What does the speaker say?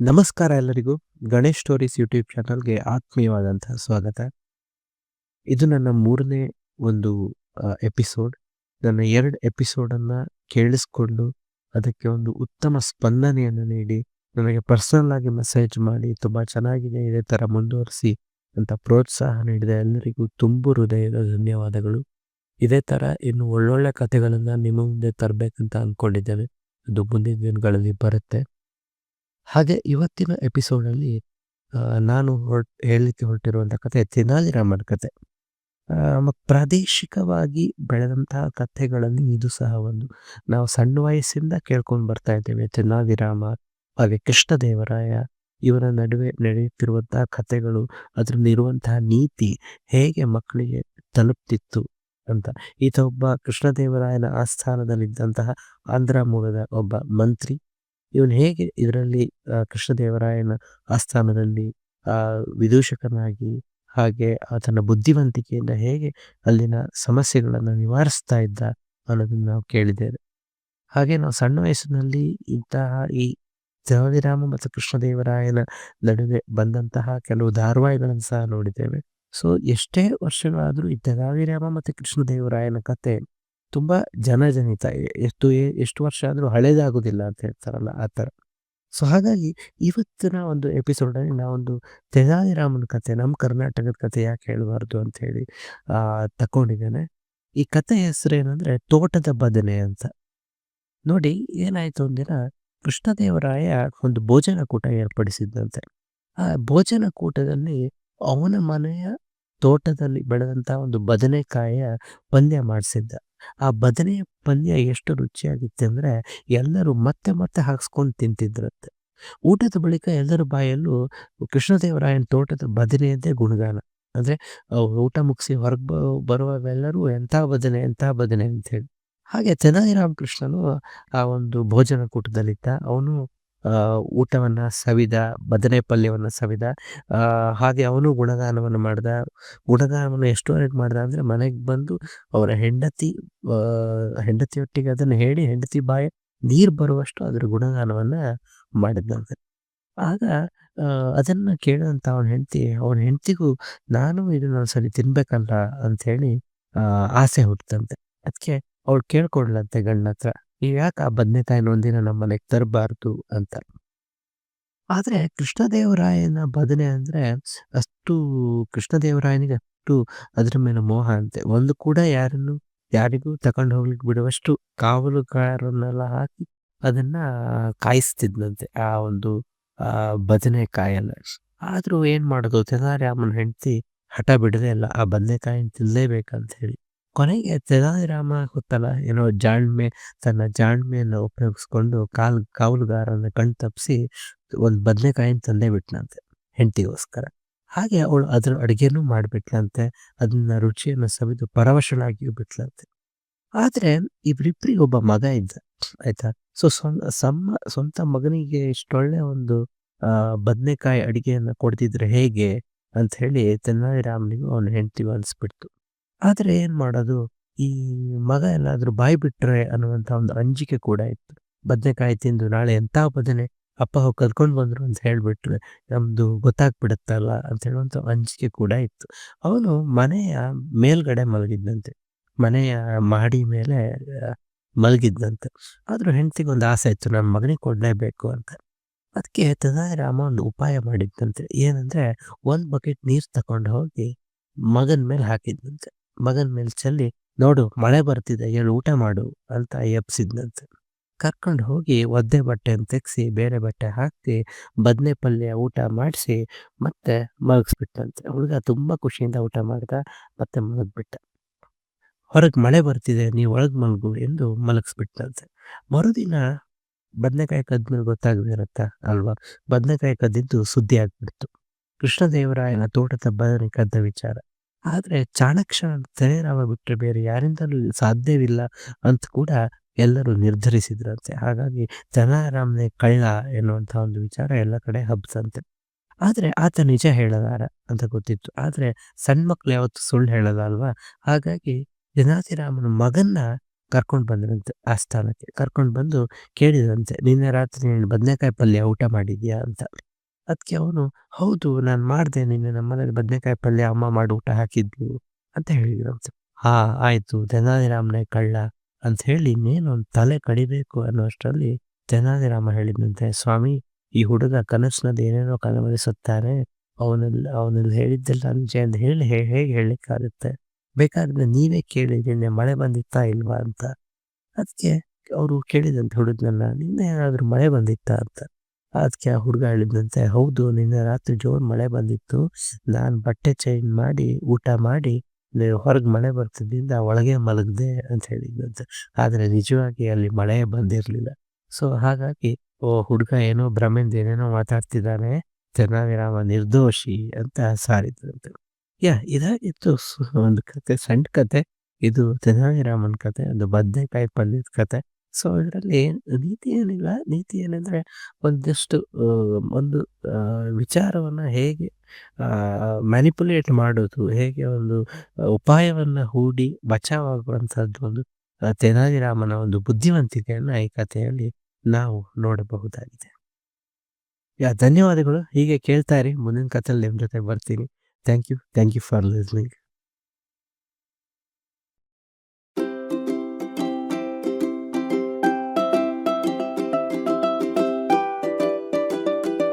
ನಮಸ್ಕಾರ ಎಲ್ಲರಿಗೂ. Ganesh stories YouTube ಚಾನಲ್ಗೆ ಆತ್ಮೀಯವಾದಂತಹ ಸ್ವಾಗತ. ಇದು ನನ್ನ ಮೂರನೇ ಒಂದು ಎಪಿಸೋಡ್. ನನ್ನ ಎರಡು ಎಪಿಸೋಡನ್ನು ಕೇಳಿಸ್ಕೊಂಡು ಅದಕ್ಕೆ ಒಂದು ಉತ್ತಮ ಸ್ಪಂದನೆಯನ್ನು ನೀಡಿ, ನನಗೆ ಪರ್ಸನಲ್ ಆಗಿ ಮೆಸೇಜ್ ಮಾಡಿ, ತುಂಬ ಚೆನ್ನಾಗಿದೆ, ಇದೇ ಥರ ಮುಂದುವರಿಸಿ ಅಂತ ಪ್ರೋತ್ಸಾಹ ನೀಡಿದ ಎಲ್ಲರಿಗೂ ತುಂಬು ಹೃದಯದ ಧನ್ಯವಾದಗಳು. ಇದೇ ಥರ ಇನ್ನು ಒಳ್ಳೊಳ್ಳೆ ಕಥೆಗಳನ್ನು ನಿಮ್ಮ ಮುಂದೆ ತರಬೇಕಂತ ಅಂದ್ಕೊಂಡಿದ್ದೇನೆ ಅದು ಮುಂದಿನ ದಿನಗಳಲ್ಲಿ ಬರುತ್ತೆ. ಹಾಗೆ ಇವತ್ತಿನ ಎಪಿಸೋಡಲ್ಲಿ ನಾನು ಹೊರ, ಹೇಳಲಿಕ್ಕೆ ಹೊರಟಿರುವಂಥ ಕತೆ ತೆನಾಲಿ ರಾಮನ ಕತೆ ಪ್ರಾದೇಶಿಕವಾಗಿ ಬೆಳೆದಂತಹ ಕಥೆಗಳಲ್ಲಿ ಇದು ಸಹ ಒಂದು. ನಾವು ಸಣ್ಣ ವಯಸ್ಸಿಂದ ಕೇಳ್ಕೊಂಡು ಬರ್ತಾ ಇದ್ದೇವೆ. ತೆನಾಲಿರಾಮ, ಹಾಗೆ ಕೃಷ್ಣದೇವರಾಯ, ಇವರ ನಡುವೆ ನಡೆಯುತ್ತಿರುವಂತಹ ಕಥೆಗಳು, ಅದರಲ್ಲಿರುವಂತಹ ನೀತಿ ಹೇಗೆ ಮಕ್ಕಳಿಗೆ ತಲುಪ್ತಿತ್ತು ಅಂತ. ಈತ ಒಬ್ಬ ಕೃಷ್ಣದೇವರಾಯನ ಆಸ್ಥಾನದಲ್ಲಿದ್ದಂತಹ ಆಂಧ್ರ ಮೂಲದ ಒಬ್ಬ ಮಂತ್ರಿ. ಇವನು ಹೇಗೆ ಇದರಲ್ಲಿ ಕೃಷ್ಣದೇವರಾಯನ ಆಸ್ಥಾನದಲ್ಲಿ, ಆ, ವಿದೂಷಕನಾಗಿ ಹಾಗೆ ಆತನ ಬುದ್ಧಿವಂತಿಕೆಯಿಂದ ಹೇಗೆ ಅಲ್ಲಿನ ಸಮಸ್ಯೆಗಳನ್ನು ನಿವಾರಿಸ್ತಾ ಇದ್ದ ಅನ್ನೋದನ್ನು ನಾವು ಕೇಳಿದ್ದೇವೆ. ಹಾಗೆ ನಾವು ಸಣ್ಣ ವಯಸ್ಸಿನಲ್ಲಿ ಇಂತಹ ಈ ಜವಳಿರಾಮ ಮತ್ತು ಕೃಷ್ಣದೇವರಾಯನ ನಡುವೆ ಬಂದಂತಹ ಕೆಲವು ಧಾರವಾಹಿಗಳನ್ನು ಸಹ ನೋಡಿದ್ದೇವೆ. ಸೊ, ಎಷ್ಟೇ ವರ್ಷಗಳಾದರೂ ಈ ತೆನಾಲಿರಾಮ ಮತ್ತು ಕೃಷ್ಣದೇವರಾಯನ ಕತೆ ತುಂಬ ಜನಜನಿತ ಎಷ್ಟು ಎಷ್ಟು ವರ್ಷ ಆದರೂ ಹಳೇದಾಗೋದಿಲ್ಲ ಅಂತ ಹೇಳ್ತಾರಲ್ಲ ಆ ಥರ. ಸೊ ಹಾಗಾಗಿ ಇವತ್ತಿನ ಒಂದು ಎಪಿಸೋಡಲ್ಲಿ ನಾವೊಂದು ತೆನಾಲಿರಾಮನ ಕತೆ, ನಮ್ಮ ಕರ್ನಾಟಕದ ಕತೆ ಯಾಕೆ ಹೇಳಬಾರ್ದು ಅಂತ ಹೇಳಿ ತಗೊಂಡಿದ್ದೇನೆ ಈ ಕತೆ ಹೆಸರು ಏನಂದ್ರೆ ತೋಟದ ಬದನೆ ಅಂತ. ನೋಡಿ, ಏನಾಯ್ತು ಒಂದಿನ ಕೃಷ್ಣದೇವರಾಯ ಒಂದು ಭೋಜನ ಕೂಟ ಏರ್ಪಡಿಸಿದ್ದಂತೆ ಆ ಭೋಜನ ಕೂಟದಲ್ಲಿ ಅವನ ಮನೆಯ ತೋಟದಲ್ಲಿ ಬೆಳೆದಂಥ ಒಂದು ಬದನೆಕಾಯಿಯ ಪಲ್ಯ ಮಾಡಿಸಿದ್ದ. ಆ ಬದನೆ ಪಲ್ಯ ಎಷ್ಟು ರುಚಿಯಾಗಿತ್ತು ಅಂದ್ರೆ ಎಲ್ಲರೂ ಮತ್ತೆ ಮತ್ತೆ ಹಾಕ್ಸ್ಕೊಂಡು ತಿಂತಿದ್ರಂತೆ. ಊಟದ ಬಳಿಕ ಎಲ್ಲರ ಬಾಯಲ್ಲೂ ಕೃಷ್ಣದೇವರಾಯನ ತೋಟದ ಬದನೆಯದ್ದೇ ಗುಣಗಾನ. ಅಂದ್ರೆ ಊಟ ಮುಗಿಸಿ ಹೊರಗೆ ಬರುವಾಗೆಲ್ಲರೂ ಎಂಥ ಬದನೆ ಎಂಥ ಬದನೆ ಅಂತ ಹೇಳಿ ಹಾಗೆ ತೆನಾಲಿ ರಾಮಕೃಷ್ಣನು ಆ ಒಂದು ಭೋಜನ ಕೂಟದಲ್ಲಿದ್ದ. ಅವನು ಊಟವನ್ನ ಸವಿದ, ಬದನೆ ಪಲ್ಯವನ್ನು ಸವಿದ ಹಾಗೆ ಅವನು ಗುಣಗಾನವನ್ನು ಮಾಡ್ದ. ಗುಣಗಾನವನ್ನು ಅರೇಟ್ ಮಾಡ್ದ ಅಂದ್ರೆ ಮನೆಗೆ ಬಂದು ಅವರ ಹೆಂಡತಿ ಹೆಂಡತಿಯೊಟ್ಟಿಗೆ ಅದನ್ನು ಹೇಳಿ ಹೆಂಡತಿ ಬಾಯ ನೀರು ಬರುವಷ್ಟು ಅದರ ಗುಣಗಾನವನ್ನ ಮಾಡಿದ್ದಂತೆ ಆಗ ಅದನ್ನ ಕೇಳಿದಂಥ ಅವನ ಹೆಂಡತಿ, ಅವನ ಹೆಂಡತಿಗೂ ನಾನು ಇದನ್ನ ಒಂದ್ಸಲಿ ತಿನ್ಬೇಕಲ್ಲ ಅಂತ ಹೇಳಿ ಆಸೆ ಹುಟ್ಟಂತೆ ಅದಕ್ಕೆ ಅವಳು ಕೇಳ್ಕೊಡ್ಲಂತೆ ಗಂಡನ ಹತ್ರ ಯಾಕೆ ಆ ಬದನೆಕಾಯಿನ ಒಂದಿನ ನಮ್ಮ ಮನೆಗೆ ತರಬಾರ್ದು ಅಂತ? ಆದರೆ ಕೃಷ್ಣದೇವರಾಯನ ಬದನೆ ಅಂದ್ರೆ ಅಷ್ಟು ಕೃಷ್ಣದೇವರಾಯನಿಗೆ ಅಷ್ಟು ಅದ್ರ ಮೇಲೆ ಮೋಹ ಅಂತೆ. ಒಂದು ಕೂಡ ಯಾರನ್ನು, ಯಾರಿಗೂ ತಗೊಂಡು ಹೋಗ್ಲಿಕ್ಕೆ ಬಿಡುವಷ್ಟು ಕಾವಲುಗಾರನ್ನೆಲ್ಲ ಹಾಕಿ ಅದನ್ನ ಕಾಯಿಸ್ತಿದ್ನಂತೆ ಆ ಒಂದು, ಆ ಬದನೆಕಾಯಲ್ಲ ಆದ್ರೂ ಏನ್ ಮಾಡೋದು? ತೆನಾಲಿರಾಮನ ಹೆಂಡತಿ ಹಠ ಬಿಡದೆ ಇಲ್ಲ, ಆ ಬದನೆಕಾಯಿನ ತಿನ್ಲೇಬೇಕಂತ ಹೇಳಿ. ಕೊನೆಗೆ ತೆನಾಲಿರಾಮ ಗೊತ್ತಲ್ಲ, ಏನೋ ಜಾಣ್ಮೆ, ತನ್ನ ಜಾಣ್ಮೆಯನ್ನು ಉಪಯೋಗಿಸ್ಕೊಂಡು ಕಾಲ್, ಕಾವಲುಗಾರನ ಕಣ್ ತಪ್ಪಿಸಿ ಒಂದು ಬದನೆಕಾಯಿನ ತಂದೆ ಬಿಟ್ನಂತೆ ಹೆಂಡತಿಗೋಸ್ಕರ. ಹಾಗೆ ಅವಳು ಅದ್ರ ಅಡುಗೆನೂ ಮಾಡಿಬಿಟ್ಲಂತೆ ಅದನ್ನ ರುಚಿಯನ್ನು ಸವಿದು ಪರವಶನಾಗಿಯೂ ಬಿಟ್ಲಂತೆ ಆದ್ರೆ ಇಬ್ರಿಬ್ರಿಗೆ ಒಬ್ಬ ಮಗ ಇದ್ದ, ಆಯ್ತಾ? ಸೊ ಸಮ್ಮ, ಸ್ವಂತ ಮಗನಿಗೆ ಇಷ್ಟೊಳ್ಳೆ ಒಂದು ಬದನೆಕಾಯಿ ಅಡಿಗೆಯನ್ನ ಕೊಡ್ತಿದ್ರೆ ಹೇಗೆ? ಅಂತ ಹೇಳಿ ತೆನಾಲಿರಾಮನಿಗೂ ಅವನ ಹೆಂಡತಿ ಅನ್ಸ್ಬಿಡ್ತು. ಆದ್ರೆ ಏನ್ ಮಾಡೋದು? ಈ ಮಗ ಎಲ್ಲಾದ್ರೂ ಬಾಯಿ ಬಿಟ್ರೆ ಅನ್ನುವಂತ ಒಂದು ಅಂಜಿಕೆ ಕೂಡ ಇತ್ತು. ಬದನೆಕಾಯಿ ತಿಂದು ನಾಳೆ ಎಂತ ಬದನೆ ಅಪ್ಪ ಹೋಗಿ ಕದ್ಕೊಂಡು ಬಂದ್ರು ಅಂತ ಹೇಳ್ಬಿಟ್ರೆ ನಮ್ದು ಗೊತ್ತಾಗ್ಬಿಡುತ್ತಲ್ಲ ಅಂತ ಹೇಳುವಂತ ಅಂಜಿಕೆ ಕೂಡ ಇತ್ತು. ಅವನು ಮನೆಯ ಮೇಲ್ಗಡೆ ಮಲಗಿದ್ದಂತೆ ಮನೆಯ ಮಾಡಿ ಮೇಲೆ ಮಲಗಿದ್ದಂತೆ ಆದ್ರೂ ಹೆಂಡತಿಗೆ ಒಂದು ಆಸೆ ಇತ್ತು ನನ್ನ ಮಗನಿಗೆ ಕೊಡ್ಲೇಬೇಕು ಅಂತ. ಅದಕ್ಕೆ ರಾಮ ಒಂದು ಉಪಾಯ ಮಾಡಿದ್ದಂತೆ ಏನಂದ್ರೆ, ಒಂದ್ ಬಕೆಟ್ ನೀರ್ ತಕೊಂಡು ಹೋಗಿ ಮಗನ ಮೇಲೆ ಹಾಕಿದ್ದಂತೆ ಮಗನ ಮೇಲೆ ಚೆಲ್ಲಿ, ನೋಡು, ಮಳೆ ಬರ್ತಿದೆ, ಹೇಳು, ಊಟ ಮಾಡು ಅಂತ ಎಪ್ಸಿದ್ನಂತೆ ಕರ್ಕೊಂಡು ಹೋಗಿ ಒದ್ದೆ ಬಟ್ಟೆಯನ್ನು ತೆಗ್ಸಿ, ಬೇರೆ ಬಟ್ಟೆ ಹಾಕಿ ಬದನೆ ಪಲ್ಯ ಊಟ ಮಾಡಿಸಿ, ಮತ್ತೆ ಮಲಗಿಸ್ಬಿಟ್ಟಂತೆ ಹುಡುಗ ತುಂಬಾ ಖುಷಿಯಿಂದ ಊಟ ಮಾಡ್ದ, ಮತ್ತೆ ಮಲಗಿಬಿಟ್ಟ. ಹೊರಗೆ ಮಳೆ ಬರ್ತಿದೆ, ನೀವು ಒಳಗೆ ಮಲಗು ಎಂದು ಮಲಗಿಸ್ಬಿಟ್ಟಂತೆ ಮರುದಿನ ಬದನೆಕಾಯಿ ಕದ್ಮೇಲೆ ಗೊತ್ತಾಗದಿರತ್ತ ಅಲ್ವಾ? ಬದನೆಕಾಯಿ ಕದ್ದಿದ್ದು ಸುದ್ದಿ ಆಗ್ಬಿಡ್ತು. ಕೃಷ್ಣದೇವರಾಯನ ತೋಟದ ಬದನೆ ಕದ್ದ ವಿಚಾರ. ಆದ್ರೆ ಚಾಣಕ್ಷ ಬಿಟ್ಟರೆ ಬೇರೆ ಯಾರಿಂದಲೂ ಸಾಧ್ಯವಿಲ್ಲ ಅಂತ ಕೂಡ ಎಲ್ಲರೂ ನಿರ್ಧರಿಸಿದ್ರಂತೆ. ಹಾಗಾಗಿ ತೆನಾಲಿರಾಮನೇ ಕಳ್ಳ ಎನ್ನುವಂಥ ಒಂದು ವಿಚಾರ ಎಲ್ಲ ಕಡೆ ಹಬ್ಸಂತೆ. ಆದ್ರೆ ಆತ ನಿಜ ಹೇಳಲಾರ ಅಂತ ಗೊತ್ತಿತ್ತು. ಆದ್ರೆ ಸಣ್ಣ ಮಕ್ಳು ಯಾವತ್ತು ಸುಳ್ಳು ಹೇಳಲ್ಲ ಅಲ್ವಾ? ಹಾಗಾಗಿ ಜನಾತಿರಾಮನ ಮಗನ್ನ ಕರ್ಕೊಂಡು ಬಂದ್ರಂತೆ ಆಸ್ಥಾನಕ್ಕೆ ಕರ್ಕೊಂಡು ಬಂದು ಕೇಳಿದ್ರಂತೆ, ನಿನ್ನೆ ರಾತ್ರಿ ನೀನು ಬದನೆಕಾಯಿ ಪಲ್ಯ ಊಟ ಮಾಡಿದ್ಯಾ? ಅಂತ. ಅದಕ್ಕೆ ಅವನು, ಹೌದು, ನಾನು ಮಾಡಿದೆ, ನಿನ್ನೆ ನಮ್ಮ ಮನೇಲಿ ಬದನೆಕಾಯಿ ಪಲ್ಯ ಅಮ್ಮ ಮಾಡಿ ಊಟ ಹಾಕಿದ್ಲು ಅಂತ ಹೇಳಿದ್ರು. ಹಾ, ಆಯ್ತು ತೆನಾಲಿರಾಮನೇ ಕಳ್ಳ ಅಂತ ಹೇಳಿ ಇನ್ನೇನು ತಲೆ ಕಡಿಬೇಕು ಅನ್ನೋಷ್ಟರಲ್ಲಿ ತೆನಾಲಿರಾಮ ಹೇಳಿದಂತೆ ಸ್ವಾಮಿ, ಈ ಹುಡುಗ ಕನಸಿನಲ್ಲಿ ಏನೇನೋ ಕನವರಿಸುತ್ತಾನೆ ಅವನಲ್ಲಿ ಅವನಲ್ಲಿ ಹೇಳಿದ್ದೆಲ್ಲ ನಿಜ ಅಂತ ಹೇಳಿ ಹೇಗೆ ಹೇಳಲಿಕ್ಕಾಗುತ್ತೆ? ಬೇಕಾದ್ರೆ ನೀವೇ ಕೇಳಿ, ನಿನ್ನೆ ಮಳೆ ಬಂದಿತ್ತಾ ಇಲ್ವಾ? ಅಂತ. ಅದಕ್ಕೆ ಅವರು ಕೇಳಿದಂತೆ ಹುಡುಗನನ್ನ, ನಿನ್ನೆ ಏನಾದರೂ ಮಳೆ ಬಂದಿತ್ತಾ? ಅಂತ. ಅದಕ್ಕೆ ಆ ಹುಡುಗ ಹೇಳಿದಂತೆ ಹೌದು, ನಿನ್ನೆ ರಾತ್ರಿ ಜೋರು ಮಳೆ ಬಂದಿತ್ತು. ನಾನು ಬಟ್ಟೆ ಚೇಂಜ್ ಮಾಡಿ, ಊಟ ಮಾಡಿ ಹೊರಗೆ ಮಳೆ ಬರ್ತಿದ್ದಿಂದ ಒಳಗೆ ಮಲಗಿದೆ ಅಂತ ಹೇಳಿದ್ದಂತೆ ಆದರೆ ನಿಜವಾಗಿ ಅಲ್ಲಿ ಮಳೆ ಬಂದಿರಲಿಲ್ಲ. ಸೊ ಹಾಗಾಗಿ ಓ ಹುಡುಗ ಏನೋ ಭ್ರಮೆಂದ ಏನೇನೋ ಮಾತಾಡ್ತಿದ್ದಾನೆ ತೆನಾವಿರಾಮ ನಿರ್ದೋಷಿ ಅಂತ ಸಾರಿದ್ರಂತೆ ಯಾ, ಇದಾಗಿತ್ತು ಒಂದು ಕತೆ, ಸಣ್ಣ ಕತೆ. ಇದು ತೆನಾಲಿರಾಮನ್ ಕತೆ ಒಂದು ಬದ್ನೆಕಾಯಿ ಪಲ್ಯದ ಕತೆ. ಸೊ ಇದರಲ್ಲಿ ನೀತಿ ಏನಿಲ್ಲ, ನೀತಿ ಏನಂದ್ರೆ ಒಂದಿಷ್ಟು ಒಂದು ವಿಚಾರವನ್ನು ಹೇಗೆ ಮ್ಯಾನಿಪುಲೇಟ್ ಮಾಡೋದು ಹೇಗೆ ಒಂದು ಉಪಾಯವನ್ನ ಹೂಡಿ ಬಚಾವಾಗುವಂಥದ್ದು ಒಂದು ತೆನಾಲಿರಾಮನ ಒಂದು ಬುದ್ಧಿವಂತಿಕೆಯನ್ನು ಈ ಕಥೆಯಲ್ಲಿ ನಾವು ನೋಡಬಹುದಾಗಿದೆ. ಯಾ, ಧನ್ಯವಾದಗಳು. ಹೀಗೆ ಕೇಳ್ತಾ ಇರಿ. ಮುಂದಿನ ಕಥೆಯಲ್ಲಿ ನಿಮ್ಮ ಜೊತೆ ಬರ್ತೀನಿ. Thank you thank you for listening